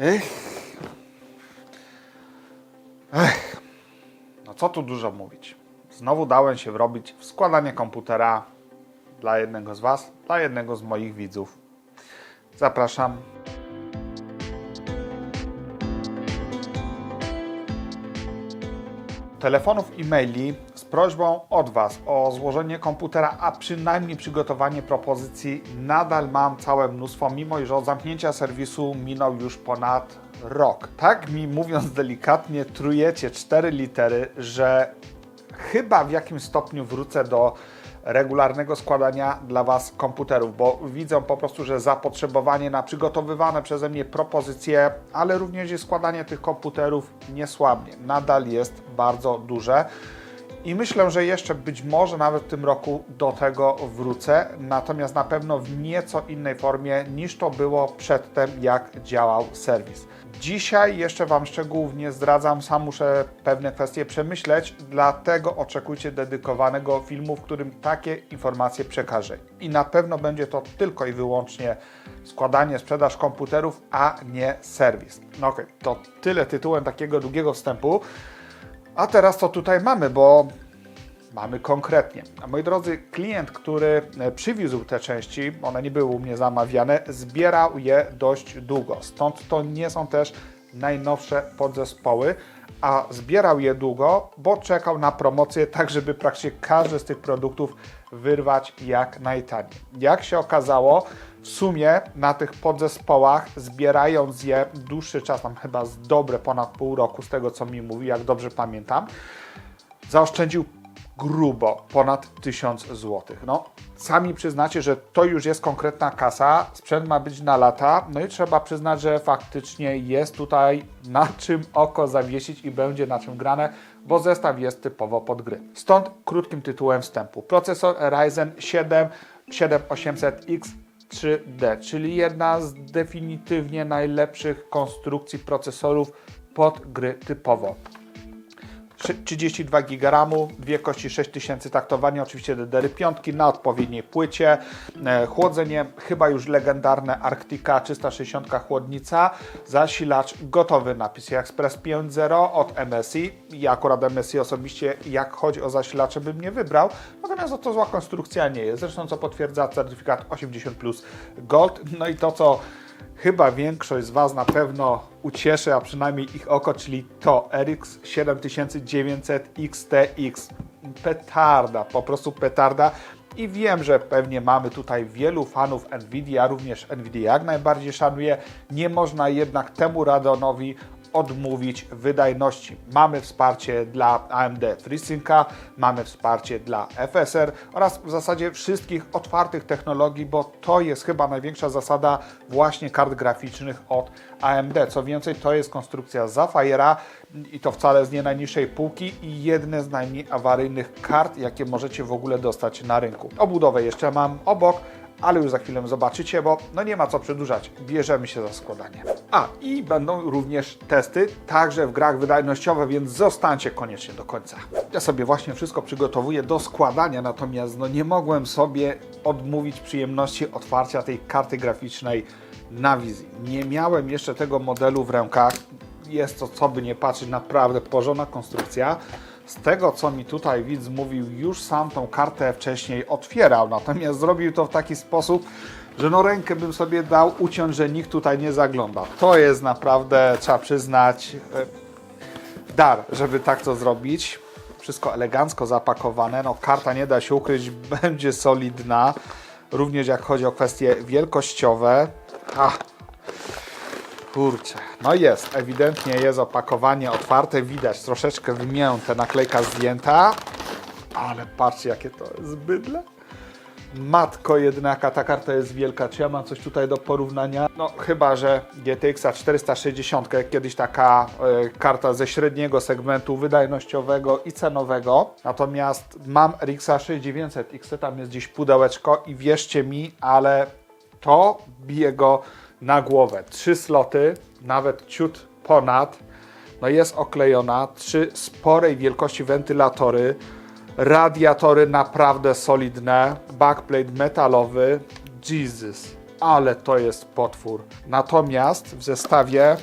Ech. Ech. No co tu dużo mówić. Znowu dałem się wrobić w składanie komputera dla jednego z Was, dla jednego z moich widzów. Zapraszam. Telefonów i maili z prośbą od Was o złożenie komputera, a przynajmniej przygotowanie propozycji nadal mam całe mnóstwo, mimo iż od zamknięcia serwisu minął już ponad rok. Tak mi mówiąc delikatnie, trujecie cztery litery, że chyba w jakimś stopniu wrócę do regularnego składania dla Was komputerów, bo widzę po prostu, że zapotrzebowanie na przygotowywane przeze mnie propozycje, ale również i składanie tych komputerów nie słabnie. Nadal jest bardzo duże. I myślę, że jeszcze być może nawet w tym roku do tego wrócę, natomiast na pewno w nieco innej formie niż to było przedtem, jak działał serwis. Dzisiaj jeszcze Wam szczegółów nie zdradzam, sam muszę pewne kwestie przemyśleć, dlatego oczekujcie dedykowanego filmu, w którym takie informacje przekażę. I na pewno będzie to tylko i wyłącznie składanie, sprzedaż komputerów, a nie serwis. No okej, to tyle tytułem takiego długiego wstępu. A teraz co tutaj mamy, bo mamy konkretnie. A moi drodzy, klient, który e, przywiózł te części, one nie były u mnie zamawiane, zbierał je dość długo. Stąd to nie są też najnowsze podzespoły, a zbierał je długo, bo czekał na promocję, tak żeby praktycznie każdy z tych produktów wyrwać jak najtaniej. Jak się okazało, w sumie na tych podzespołach, zbierając je dłuższy czas, tam chyba z dobre ponad pół roku, z tego co mi mówi, jak dobrze pamiętam, zaoszczędził grubo ponad 1000 zł. No, sami przyznacie, że to już jest konkretna kasa, sprzęt ma być na lata, no i trzeba przyznać, że faktycznie jest tutaj na czym oko zawiesić i będzie na czym grane, bo zestaw jest typowo pod gry. Stąd krótkim tytułem wstępu. Procesor Ryzen 7 7800X 3D, czyli jedna z definitywnie najlepszych konstrukcji procesorów pod gry typowo. 32 GB RAMu, dwie kości 6000 taktowania, oczywiście DDR5 na odpowiedniej płycie, e, chłodzenie chyba już legendarne Arctica 360 chłodnica, zasilacz gotowy na PCI Express 5.0 od MSI. Ja akurat MSI osobiście jak chodzi o zasilacze bym nie wybrał, natomiast no to zła konstrukcja nie jest, zresztą co potwierdza certyfikat 80 plus Gold. No i to co chyba większość z Was na pewno ucieszy, a przynajmniej ich oko, czyli to RX 7900 XTX. Petarda, po prostu petarda. I wiem, że pewnie mamy tutaj wielu fanów Nvidia, również Nvidia jak najbardziej szanuję. Nie można jednak temu Radeonowi odmówić wydajności. Mamy wsparcie dla AMD FreeSynca, mamy wsparcie dla FSR oraz w zasadzie wszystkich otwartych technologii, bo to jest chyba największa zasada właśnie kart graficznych od AMD. Co więcej, to jest konstrukcja Zafire'a i to wcale z nie najniższej półki i jedne z najmniej awaryjnych kart, jakie możecie w ogóle dostać na rynku. Obudowę jeszcze mam obok, ale już za chwilę zobaczycie, bo no nie ma co przedłużać. Bierzemy się za składanie. A i będą również testy, także w grach wydajnościowych, więc zostańcie koniecznie do końca. Ja sobie właśnie wszystko przygotowuję do składania, natomiast no nie mogłem sobie odmówić przyjemności otwarcia tej karty graficznej na wizji. Nie miałem jeszcze tego modelu w rękach. Jest to, co by nie patrzeć, naprawdę porządna konstrukcja. Z tego, co mi tutaj widz mówił, już sam tą kartę wcześniej otwierał, natomiast zrobił to w taki sposób, że no rękę bym sobie dał uciąć, że nikt tutaj nie zagląda. To jest naprawdę, trzeba przyznać, e, dar, żeby tak to zrobić. Wszystko elegancko zapakowane, no karta nie da się ukryć, będzie solidna. Również jak chodzi o kwestie wielkościowe. Ach, Kurczę, no jest, ewidentnie jest opakowanie otwarte, widać troszeczkę wymięte, naklejka zdjęta, ale patrzcie jakie to jest bydle. Matko jednaka, ta karta jest wielka, czy ja mam coś tutaj do porównania? No chyba, że GTX 460, kiedyś taka e, karta ze średniego segmentu wydajnościowego i cenowego, natomiast mam RX 6900 XT, tam jest gdzieś pudełeczko i wierzcie mi, ale to bije go na głowę. Trzy sloty, nawet ciut ponad. No jest oklejona. Trzy sporej wielkości wentylatory. Radiatory naprawdę solidne. Backplate metalowy. Jesus. ale to jest potwór. Natomiast w zestawie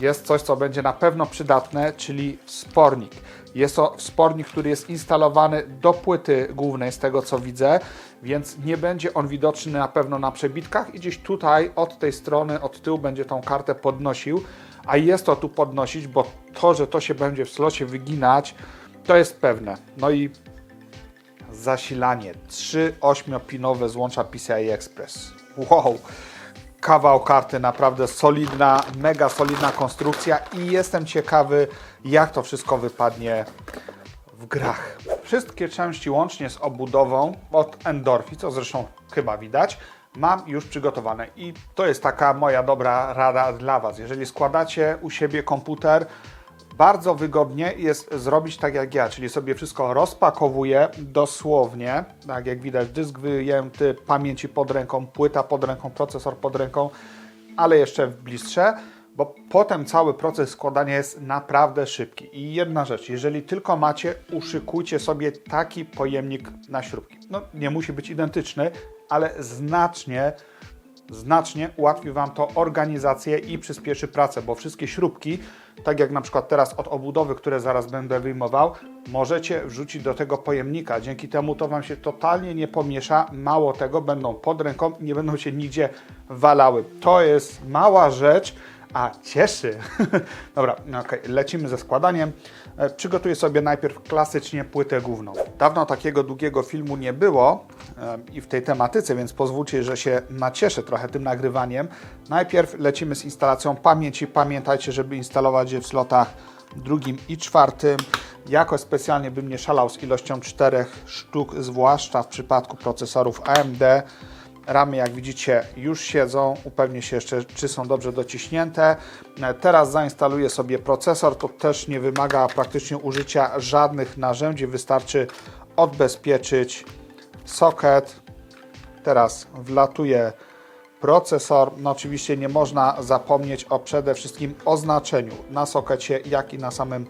jest coś, co będzie na pewno przydatne, czyli wspornik. Jest to wspornik, który jest instalowany do płyty głównej, z tego co widzę, więc nie będzie on widoczny na pewno na przebitkach i gdzieś tutaj od tej strony, od tyłu będzie tą kartę podnosił, a jest to tu podnosić, bo to, że to się będzie w slocie wyginać, to jest pewne. No i zasilanie. Trzy 8-pinowe złącza PCI Express. Wow! Kawał karty, naprawdę solidna, mega solidna konstrukcja i jestem ciekawy, jak to wszystko wypadnie w grach. Wszystkie części łącznie z obudową od Endorfi, co zresztą chyba widać, mam już przygotowane. I to jest taka moja dobra rada dla Was. Jeżeli składacie u siebie komputer, bardzo wygodnie jest zrobić tak jak ja, czyli sobie wszystko rozpakowuję dosłownie, tak jak widać, dysk wyjęty, pamięci pod ręką, płyta pod ręką, procesor pod ręką, ale jeszcze w bliższe, bo potem cały proces składania jest naprawdę szybki. I jedna rzecz, jeżeli tylko macie, uszykujcie sobie taki pojemnik na śrubki. No, nie musi być identyczny, ale znacznie znacznie ułatwi Wam to organizację i przyspieszy pracę, bo wszystkie śrubki, tak jak na przykład teraz od obudowy, które zaraz będę wyjmował, możecie wrzucić do tego pojemnika. Dzięki temu to Wam się totalnie nie pomiesza. Mało tego, będą pod ręką nie będą się nigdzie walały. To jest mała rzecz, a cieszy. Dobra, ok, lecimy ze składaniem. E, Przygotuję sobie najpierw klasycznie płytę główną. Dawno takiego długiego filmu nie było e, i w tej tematyce, więc pozwólcie, że się nacieszę trochę tym nagrywaniem. Najpierw lecimy z instalacją pamięci. Pamiętajcie, żeby instalować je w slotach drugim i czwartym. Jakoś specjalnie bym nie szalał z ilością czterech sztuk, zwłaszcza w przypadku procesorów AMD. Ramy, jak widzicie, już siedzą. Upewnię się jeszcze, czy są dobrze dociśnięte. E, Teraz zainstaluję sobie procesor. To też nie wymaga praktycznie użycia żadnych narzędzi. Wystarczy odbezpieczyć socket. Teraz wlatuje procesor. No oczywiście nie można zapomnieć o przede wszystkim oznaczeniu na sokecie, jak i na samym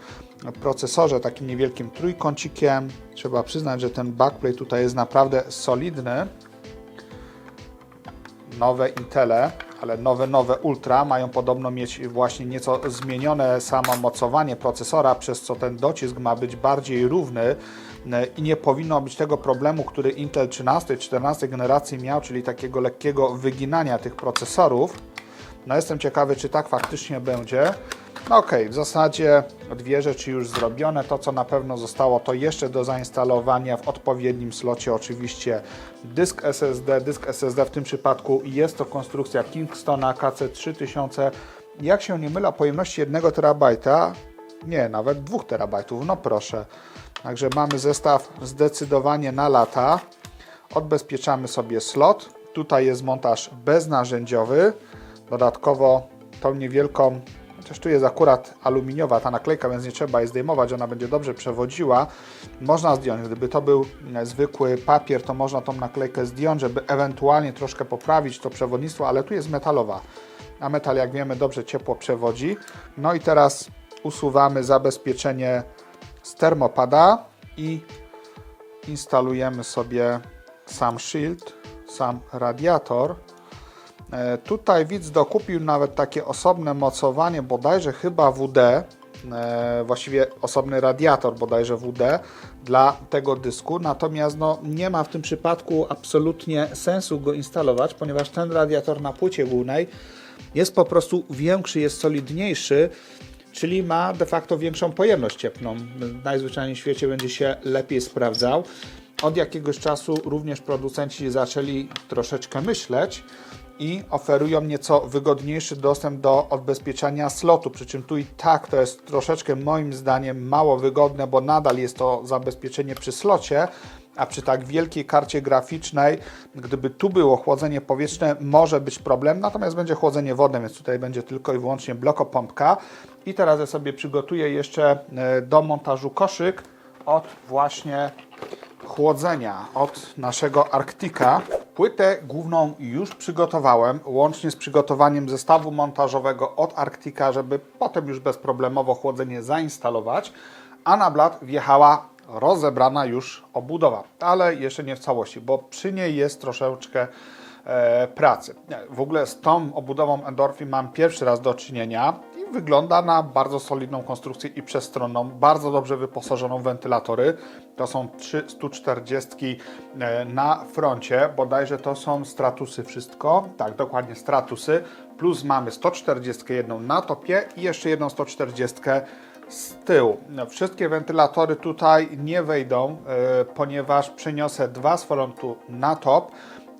procesorze, takim niewielkim trójkącikiem. Trzeba przyznać, że ten backplate tutaj jest naprawdę solidny nowe Intele, ale nowe, nowe Ultra mają podobno mieć właśnie nieco zmienione samo mocowanie procesora, przez co ten docisk ma być bardziej równy e, i nie powinno być tego problemu, który Intel 13, 14 generacji miał, czyli takiego lekkiego wyginania tych procesorów. No jestem ciekawy, czy tak faktycznie będzie. No okay, w zasadzie dwie rzeczy już zrobione. To, co na pewno zostało, to jeszcze do zainstalowania w odpowiednim slocie oczywiście dysk SSD. Dysk SSD w tym przypadku jest to konstrukcja Kingstona KC3000. Jak się nie mylę, pojemności 1 TB, nie, nawet 2 TB, no proszę. Także mamy zestaw zdecydowanie na lata. Odbezpieczamy sobie slot. Tutaj jest montaż beznarzędziowy. Dodatkowo tą niewielką Chociaż tu jest akurat aluminiowa ta naklejka, więc nie trzeba jej zdejmować, ona będzie dobrze przewodziła. Można zdjąć, gdyby to był zwykły papier, to można tą naklejkę zdjąć, żeby ewentualnie troszkę poprawić to przewodnictwo, ale tu jest metalowa, a metal jak wiemy dobrze ciepło przewodzi. No i teraz usuwamy zabezpieczenie z termopada i instalujemy sobie sam shield, sam radiator. E, tutaj widz dokupił nawet takie osobne mocowanie, bodajże chyba WD, e, właściwie osobny radiator bodajże WD dla tego dysku, natomiast no, nie ma w tym przypadku absolutnie sensu go instalować, ponieważ ten radiator na płycie głównej jest po prostu większy, jest solidniejszy, czyli ma de facto większą pojemność cieplną. Najzwyczajniej w świecie będzie się lepiej sprawdzał. Od jakiegoś czasu również producenci zaczęli troszeczkę myśleć, i oferują nieco wygodniejszy dostęp do odbezpieczania slotu. Przy czym tu i tak to jest troszeczkę moim zdaniem mało wygodne, bo nadal jest to zabezpieczenie przy slocie, a przy tak wielkiej karcie graficznej, gdyby tu było chłodzenie powietrzne, może być problem, natomiast będzie chłodzenie wodne, więc tutaj będzie tylko i wyłącznie blokopompka. I teraz ja sobie przygotuję jeszcze e, do montażu koszyk od właśnie chłodzenia, od naszego Arktika. Płytę główną już przygotowałem, łącznie z przygotowaniem zestawu montażowego od Arktika, żeby potem już bezproblemowo chłodzenie zainstalować, a na blat wjechała rozebrana już obudowa, ale jeszcze nie w całości, bo przy niej jest troszeczkę e, pracy. W ogóle z tą obudową Endorphin mam pierwszy raz do czynienia wygląda na bardzo solidną konstrukcję i przestronną, bardzo dobrze wyposażoną w wentylatory. To są trzy 140 e, na froncie, bodajże to są stratusy wszystko, tak dokładnie stratusy, plus mamy 141 na topie i jeszcze jedną 140 z tyłu. No, Wszystkie wentylatory tutaj nie wejdą, e, ponieważ przeniosę dwa z frontu na top,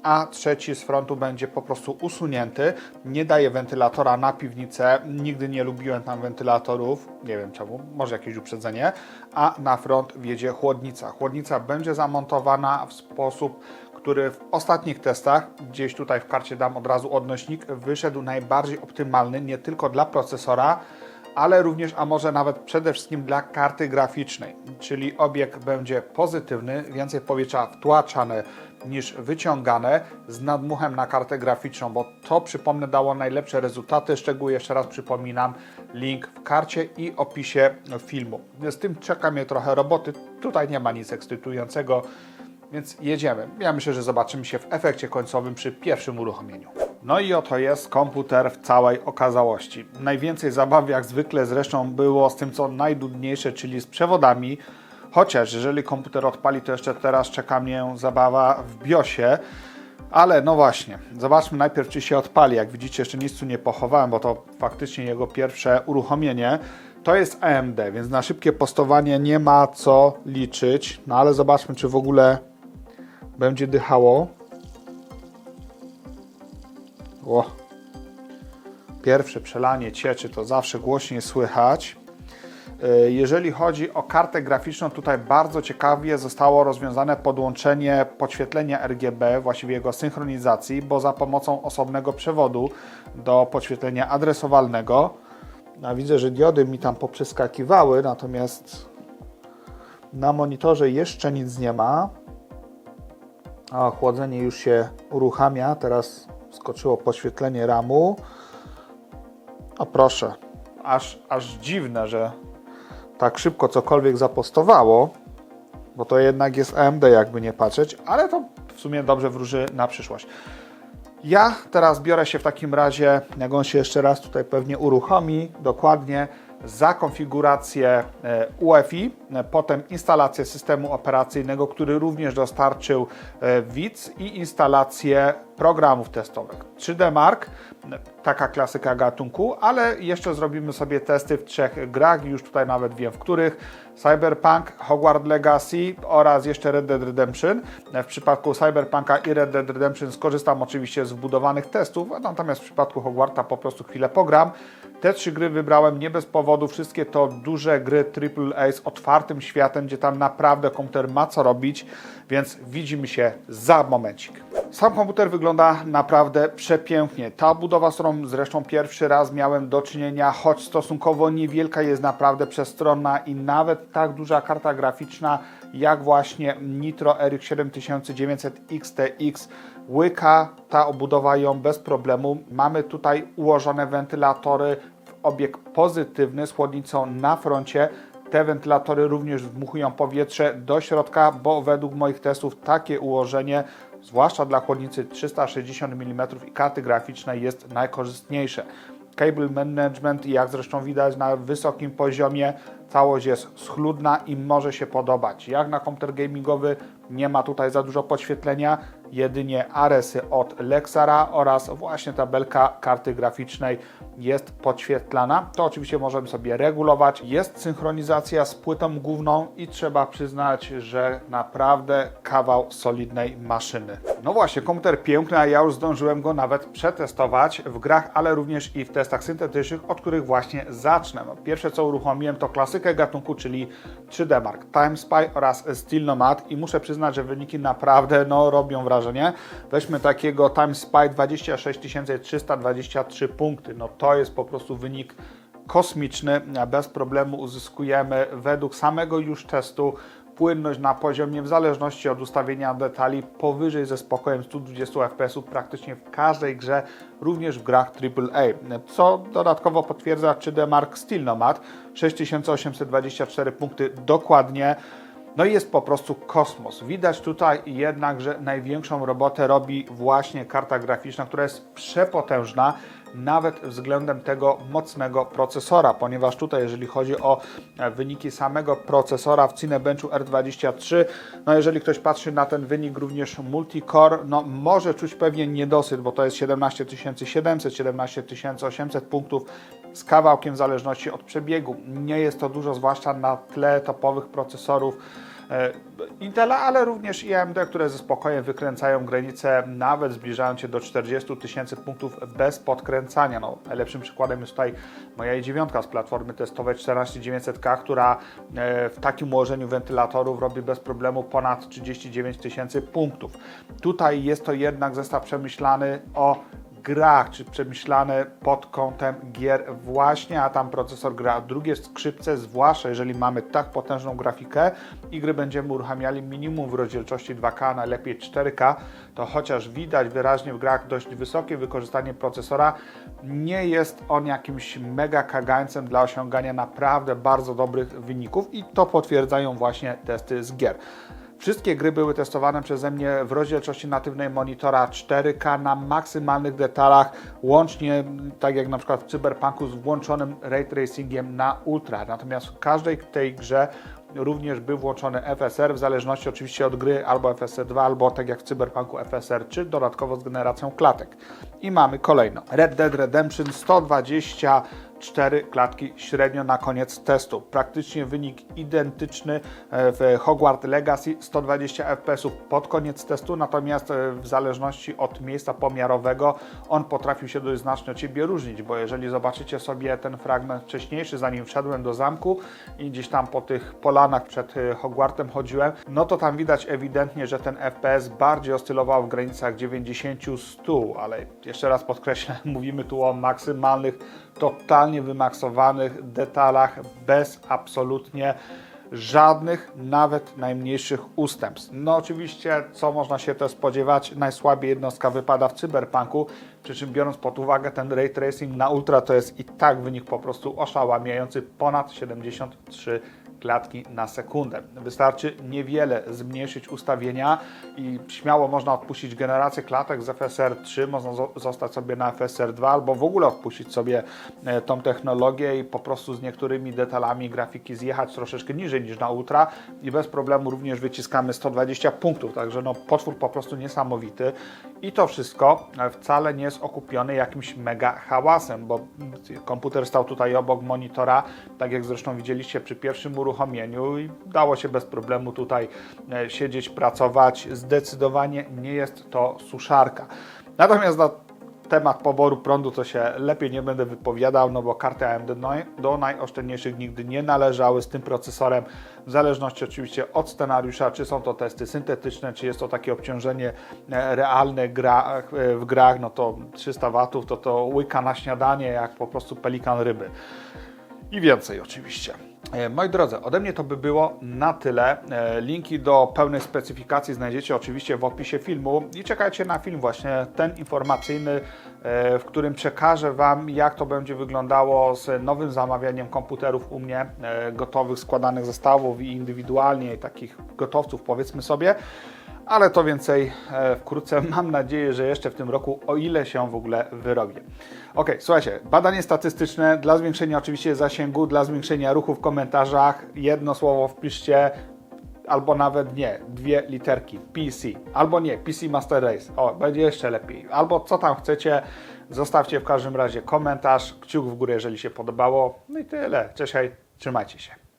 a trzeci z frontu będzie po prostu usunięty. Nie daję wentylatora na piwnicę, nigdy nie lubiłem tam wentylatorów, nie wiem czemu, może jakieś uprzedzenie, a na front wjedzie chłodnica. Chłodnica będzie zamontowana w sposób który w ostatnich testach, gdzieś tutaj w karcie dam od razu odnośnik, wyszedł najbardziej optymalny nie tylko dla procesora, ale również, a może nawet przede wszystkim dla karty graficznej, czyli obieg będzie pozytywny, więcej powietrza wtłaczane niż wyciągane z nadmuchem na kartę graficzną, bo to przypomnę dało najlepsze rezultaty. Szczegóły jeszcze raz przypominam, link w karcie i opisie filmu. Z tym czeka mnie trochę roboty, tutaj nie ma nic ekscytującego, więc jedziemy. Ja myślę, że zobaczymy się w efekcie końcowym przy pierwszym uruchomieniu. No i oto jest komputer w całej okazałości. Najwięcej zabawy jak zwykle zresztą było z tym co najdudniejsze, czyli z przewodami. Chociaż jeżeli komputer odpali, to jeszcze teraz czeka mnie zabawa w BIOSie. Ale no właśnie, zobaczmy najpierw, czy się odpali. Jak widzicie, jeszcze nic tu nie pochowałem, bo to faktycznie jego pierwsze uruchomienie. To jest AMD, więc na szybkie postowanie nie ma co liczyć. No ale zobaczmy, czy w ogóle będzie dychało. O. Pierwsze przelanie cieczy to zawsze głośniej słychać. Yy, Jeżeli chodzi o kartę graficzną, tutaj bardzo ciekawie zostało rozwiązane podłączenie podświetlenia RGB, właściwie jego synchronizacji, bo za pomocą osobnego przewodu do podświetlenia adresowalnego. A widzę, że diody mi tam poprzeskakiwały, natomiast na monitorze jeszcze nic nie ma. A chłodzenie już się uruchamia. Teraz skoczyło podświetlenie ramu. O proszę, aż, aż dziwne, że tak szybko cokolwiek zapostowało, bo to jednak jest AMD, jakby nie patrzeć, ale to w sumie dobrze wróży na przyszłość. Ja teraz biorę się w takim razie, jak on się jeszcze raz tutaj pewnie uruchomi, dokładnie za konfigurację e, UEFI, e, potem instalację systemu operacyjnego, który również dostarczył e, WIC i instalację programów testowych. 3D Mark, taka klasyka gatunku, ale jeszcze zrobimy sobie testy w trzech grach, już tutaj nawet wiem w których. Cyberpunk, Hogwarts Legacy oraz jeszcze Red Dead Redemption. W przypadku Cyberpunka i Red Dead Redemption skorzystam oczywiście z wbudowanych testów, natomiast w przypadku Hogwarta po prostu chwilę pogram. Te trzy gry wybrałem nie bez powodu, wszystkie to duże gry AAA z otwartym światem, gdzie tam naprawdę komputer ma co robić, więc widzimy się za momencik. Sam komputer wygląda naprawdę przepięknie. Ta budowa, z którą zresztą pierwszy raz miałem do czynienia, choć stosunkowo niewielka, jest naprawdę przestronna i nawet tak duża karta graficzna jak właśnie Nitro RX 7900 XTX łyka ta obudowa ją bez problemu. Mamy tutaj ułożone wentylatory w obieg pozytywny z chłodnicą na froncie. Te wentylatory również wdmuchują powietrze do środka, bo według moich testów takie ułożenie, zwłaszcza dla chłodnicy 360 mm i karty graficznej jest najkorzystniejsze. Cable management, jak zresztą widać na wysokim poziomie, całość jest schludna i może się podobać. Jak na komputer gamingowy nie ma tutaj za dużo podświetlenia, jedynie aresy od Lexara oraz właśnie tabelka karty graficznej jest podświetlana. To oczywiście możemy sobie regulować. Jest synchronizacja z płytą główną i trzeba przyznać, że naprawdę kawał solidnej maszyny. No właśnie, komputer piękny, a ja już zdążyłem go nawet przetestować w grach, ale również i w testach syntetycznych, od których właśnie zacznę. Pierwsze co uruchomiłem to klasykę gatunku, czyli 3D Mark, Time Spy oraz Steel Nomad i muszę przyznać, że wyniki naprawdę no, robią wrażenie. Weźmy takiego Time Spy 26 323 punkty. No to jest po prostu wynik kosmiczny. Bez problemu uzyskujemy według samego już testu płynność na poziomie, w zależności od ustawienia detali, powyżej ze spokojem 120 fps praktycznie w każdej grze, również w grach AAA. Co dodatkowo potwierdza 3D Mark Steel Nomad, 6824 punkty dokładnie. No i jest po prostu kosmos. Widać tutaj jednak, że największą robotę robi właśnie karta graficzna, która jest przepotężna, nawet względem tego mocnego procesora, ponieważ tutaj, jeżeli chodzi o e, wyniki samego procesora w Cinebenchu R23, no jeżeli ktoś patrzy na ten wynik również multicore, no może czuć pewnie niedosyt, bo to jest 17700, 17800 punktów z kawałkiem w zależności od przebiegu. Nie jest to dużo, zwłaszcza na tle topowych procesorów Intela, ale również i AMD, które ze spokojem wykręcają granice, nawet zbliżając się do 40 tysięcy punktów bez podkręcania. No, najlepszym przykładem jest tutaj moja i9 z platformy testowej 14900K, która e, w takim ułożeniu wentylatorów robi bez problemu ponad 39 tysięcy punktów. Tutaj jest to jednak zestaw przemyślany o grach, czy przemyślane pod kątem gier właśnie, a tam procesor gra drugie skrzypce, zwłaszcza jeżeli mamy tak potężną grafikę i gry będziemy uruchamiali minimum w rozdzielczości 2K, najlepiej 4K, to chociaż widać wyraźnie w grach dość wysokie wykorzystanie procesora, nie jest on jakimś mega kagańcem dla osiągania naprawdę bardzo dobrych wyników i to potwierdzają właśnie testy z gier. Wszystkie gry były testowane przeze mnie w rozdzielczości natywnej monitora 4K na maksymalnych detalach, łącznie tak jak na przykład w Cyberpunku z włączonym ray tracingiem na ultra. Natomiast w każdej tej grze również był włączony FSR, w zależności oczywiście od gry albo FSR 2, albo tak jak w Cyberpunku FSR 3, dodatkowo z generacją klatek. I mamy kolejno. Red Dead Redemption 120 4 klatki średnio na koniec testu. Praktycznie wynik identyczny e, w Hogwarts Legacy 120 fps pod koniec testu, natomiast e, w zależności od miejsca pomiarowego on potrafił się dość znacznie od siebie różnić, bo jeżeli zobaczycie sobie ten fragment wcześniejszy, zanim wszedłem do zamku i gdzieś tam po tych polanach przed e, Hogwartem chodziłem, no to tam widać ewidentnie, że ten FPS bardziej oscylował w granicach 90-100, ale jeszcze raz podkreślę, mówimy tu o maksymalnych totalnie wymaksowanych detalach, bez absolutnie żadnych, nawet najmniejszych ustępstw. No oczywiście, co można się też spodziewać, najsłabiej jednostka wypada w cyberpunku, przy czym biorąc pod uwagę ten ray tracing na ultra, to jest i tak wynik po prostu oszałamiający, ponad 73 klatki na sekundę. Wystarczy niewiele zmniejszyć ustawienia i śmiało można odpuścić generację klatek z FSR 3, można zostać sobie na FSR 2 albo w ogóle odpuścić sobie e, tą technologię i po prostu z niektórymi detalami grafiki zjechać troszeczkę niżej niż na Ultra i bez problemu również wyciskamy 120 punktów, także no potwór po prostu niesamowity i to wszystko wcale nie jest okupione jakimś mega hałasem, bo komputer stał tutaj obok monitora, tak jak zresztą widzieliście przy pierwszym uruchomieniu i dało się bez problemu tutaj e, siedzieć, pracować. Zdecydowanie nie jest to suszarka. Natomiast na temat poboru prądu to się lepiej nie będę wypowiadał, no bo karty AMD no, do najoszczędniejszych nigdy nie należały z tym procesorem, w zależności oczywiście od scenariusza, czy są to testy syntetyczne, czy jest to takie obciążenie e, realne e, w grach, no to 300 watów to to łyka na śniadanie jak po prostu pelikan ryby. I więcej oczywiście. E, moi drodzy, ode mnie to by było na tyle. E, linki do pełnej specyfikacji znajdziecie oczywiście w opisie filmu i czekajcie na film właśnie ten informacyjny, e, w którym przekażę Wam jak to będzie wyglądało z nowym zamawianiem komputerów u mnie, gotowych, składanych zestawów i indywidualnie, takich gotowców powiedzmy sobie ale to więcej e, wkrótce. Mam nadzieję, że jeszcze w tym roku, o ile się w ogóle wyrobię. Ok, słuchajcie, badanie statystyczne dla zwiększenia oczywiście zasięgu, dla zwiększenia ruchu w komentarzach. Jedno słowo wpiszcie, albo nawet nie, dwie literki, PC, albo nie, PC Master Race, o, będzie jeszcze lepiej, albo co tam chcecie, zostawcie w każdym razie komentarz, kciuk w górę, jeżeli się podobało, no i tyle, cześć, hej, trzymajcie się.